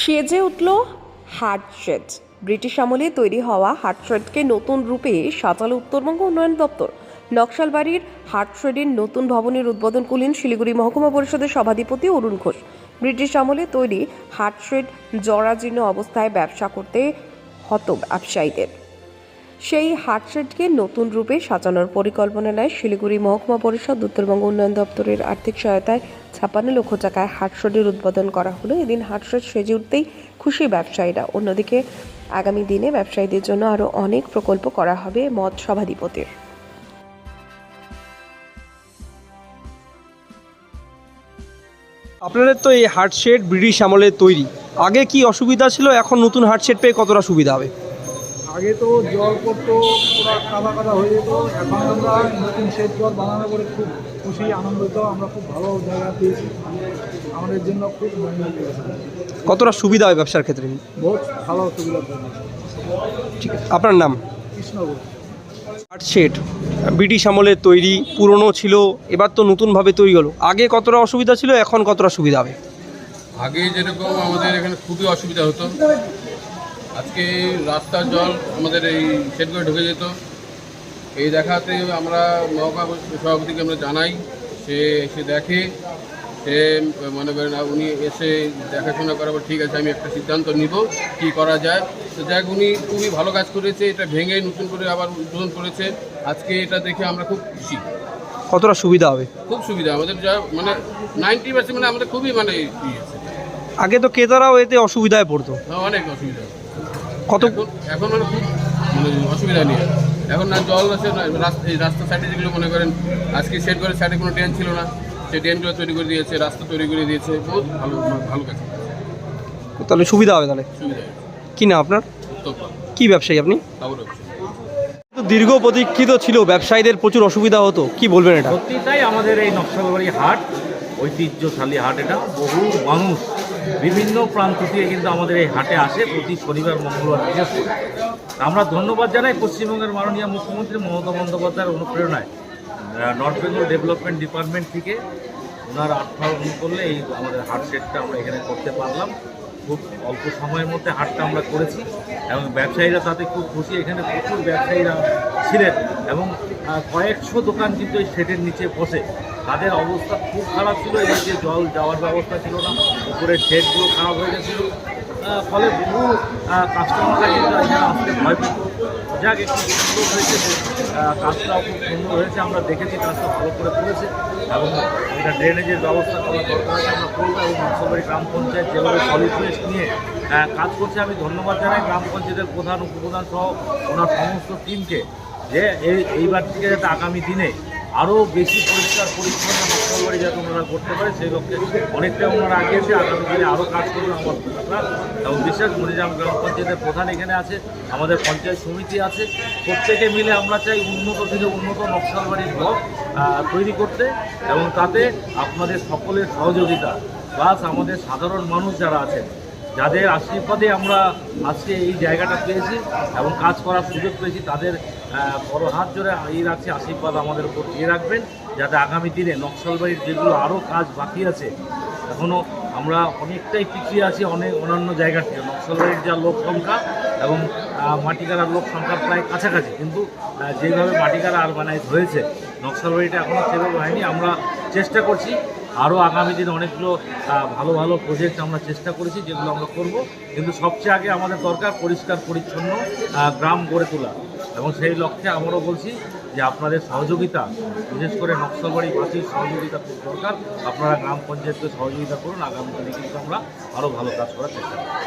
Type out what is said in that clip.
সেজে উঠল হার্টশেড। ব্রিটিশ আমলে তৈরি হওয়া হার্টশেডকে নতুন রূপে সাজালো উত্তরবঙ্গ উন্নয়ন দপ্তর। নকশালবাড়ির হার্টশেডের নতুন ভবনের উদ্বোধন করলেন শিলিগুড়ি মহকুমা পরিষদের সভাধিপতি অরুণ ঘোষ। ব্রিটিশ আমলে তৈরি হার্টশেড জরাজীর্ণ অবস্থায় ব্যবসা করতে হত ব্যবসায়ীদের। সেই হাটশেডকে নতুন রূপে সাজানোর পরিকল্পনা নেয় শিলিগুড়ি মহকুমা পরিষদ, উত্তরবঙ্গ উন্নয়ন দপ্তরের আর্থিক সহায়তায় ছাপ্পান্ন লক্ষ টাকায় হাটশেডের উদ্বোধন করা হলো। এদিন হাটশেড সেজে উঠতেই খুশি ব্যবসায়ীরা। অন্যদিকে আগামী দিনে ব্যবসায়ীদের জন্য আরও অনেক প্রকল্প করা হবে মত সভাধিপতির। আপনাদের তো এই হার্ট শেড ব্রিটিশ আমলের তৈরি। আগে কি অসুবিধা ছিল? এখন নতুন হার্টশেড পেয়ে কতটা সুবিধা হবে? আগে তো জল পড়তো পুরো কাদা কাদা হয়ে যেত এখন আমরা নতুন শেড জল বানানো করে খুব খুশি আনন্দিত আমরা খুব ভালো জায়গা পেয়েছি আমাদের জন্য খুব কতটা সুবিধা হয় ব্যবসার ক্ষেত্রে? বহুত ভালো সুবিধা ঠিক আছে আপনার নাম? কৃষ্ণগর হার্ট শেড ব্রিটিশ আমলের তৈরি পুরনো ছিল এবার তো নতুনভাবে তৈরি হলো। আগে কতটা অসুবিধা ছিল এখন কতটা সুবিধা হবে? আগে যেরকম আমাদের এখানে খুবই অসুবিধা হতো আজকে রাস্তার জল আমাদের এই শেড করে ঢুকে যেত। এই দেখাতে আমরা মহকুমা সভাপতিকে আমরা জানাই। সে এসে দেখে সে মনে করেন উনি এসে দেখাশোনা করার পর ঠিক আছে আমি একটা সিদ্ধান্ত নিব কি করা যায়? তো যাক উনি খুবই ভালো কাজ করেছে এটা ভেঙে নতুন করে আবার উদ্বোধন করেছে। আজকে এটা দেখে আমরা খুব খুশি। কতটা সুবিধা হবে? খুব সুবিধা আমাদের যা মানে নাইনটি পার্সেন্ট মানে আমাদের খুবই মানে ই আছে। আগে তো ক্রেতারাও এতে অসুবিধায় পড়তো। হ্যাঁ, অনেক অসুবিধা। কত এখন মানে খুব মানে অসুবিধা নেই। এখন না জল আছে না রাস্তা এই রাস্তার সাইডে যেগুলো মনে করেন আজকে সেট করে সাইডে কোনো ড্রেন ছিল না। সেই ড্রেনগুলো তৈরি করে দিয়েছে রাস্তা তৈরি করে দিয়েছে। বহুত ভালো ভালো কাজ তাহলে সুবিধা হবে তাহলে? সুবিধা কি না আপনার? কি ব্যবসায়ী আপনি? তো দীর্ঘ প্রতীক্ষিত ছিল ব্যবসায়ীদের প্রচুর অসুবিধা হতো কি বলবেন এটা? সত্যি তাই আমাদের এই নকশালবাড়ি হাট ঐতিহ্যশালী হাট এটা। বহু মানুষ বিভিন্ন প্রান্ত থেকে কিন্তু আমাদের এই হাটে আসে প্রতি শনিবার, মঙ্গলবার বিশেষ করে আমরা ধন্যবাদ জানাই পশ্চিমবঙ্গের মাননীয় মুখ্যমন্ত্রী মমতা বন্দ্যোপাধ্যায়ের অনুপ্রেরণায়। নর্থ বেঙ্গল ডেভেলপমেন্ট ডিপার্টমেন্ট থেকে ওনার আর্থ করলে এই আমাদের হাট সেটটা আমরা এখানে করতে পারলাম। খুব অল্প সময়ের মধ্যে হাটটা আমরা করেছি এবং ব্যবসায়ীরা তাতে খুব খুশি। এখানে প্রচুর ব্যবসায়ীরা ছিলেন এবং কয়েকশো দোকান কিন্তু এই শেডের নিচে বসে। তাদের অবস্থা খুব খারাপ ছিল এই যে জল যাওয়ার ব্যবস্থা ছিল না, উপরের শেডগুলো খারাপ হয়ে গেছিল। ফলে বহু কাস্টমাররা কিন্তু আসতে ভয় পেত যাক একটু সুন্দর হয়েছে যে কাজটাও খুব সুন্দর হয়েছে। আমরা দেখেছি কাজটা ভালো করে করেছে এবং এটা ড্রেনেজের ব্যবস্থা করা দরকার আছে। আমরা করব এবং নকশাবাড়ি গ্রাম পঞ্চায়েত যেভাবে সলিড নিয়ে কাজ করছে, আমি ধন্যবাদ জানাই। গ্রাম পঞ্চায়েতের প্রধান, উপপ্রধান সহ ওনার সমস্ত টিমকে যে এই, এইবার থেকে যাতে আগামী দিনে আরও বেশি পরিষ্কার পরিচ্ছন্ন নকশালবাড়ি যাতে ওনারা করতে পারে, সেই লক্ষ্যে অনেকটা ওনারা আগিয়েছে আগামী দিনে আরও কাজ করবে আমার এবং বিশেষ মরিজাম গ্রাম পঞ্চায়েতের প্রধান এখানে আছে, আমাদের পঞ্চায়েত সমিতি আছে। প্রত্যেকে মিলে আমরা চাই উন্নত থেকে উন্নত নকশালবাড়ির ব্লক তৈরি করতে এবং তাতে আপনাদের সকলের সহযোগিতা প্লাস আমাদের সাধারণ মানুষ যারা আছেন যাদের আশীর্বাদে আমরা আজকে এই জায়গাটা পেয়েছি এবং কাজ করার সুযোগ পেয়েছি তাদের বড় হাত জোরে এই রাখছি আশীর্বাদ আমাদের উপর দিয়ে রাখবেন যাতে আগামী দিনে নকশালবাড়ির যেগুলো আরও কাজ বাকি আছে এখনও আমরা অনেকটাই পিছিয়ে আছি অনেক অন্যান্য জায়গার থেকে। নকশালবাড়ির যা লোক সংখ্যা এবং আহ, মাটিকারার লোক সংখ্যা প্রায় কাছাকাছি কিন্তু যেভাবে মাটিকারা আরবানাইজ হয়েছে নকশালবাড়িটা এখনও সেভাবে হয়নি। আমরা চেষ্টা করছি আরও আগামী দিনে অনেকগুলো ভালো ভালো প্রজেক্ট আমরা চেষ্টা করেছি, যেগুলো আমরা করব। কিন্তু সবচেয়ে আগে আমাদের দরকার পরিষ্কার, পরিচ্ছন্ন গ্রাম গড়ে তোলা। এবং সেই লক্ষ্যে আমরাও বলছি যে আপনাদের সহযোগিতা, বিশেষ করে নকশালবাড়িবাসীর সহযোগিতা খুব দরকার। আপনারা গ্রাম পঞ্চায়েতকে সহযোগিতা করুন, আগামী দিনে কিন্তু আমরা আরও ভালো কাজ করার চেষ্টা করব।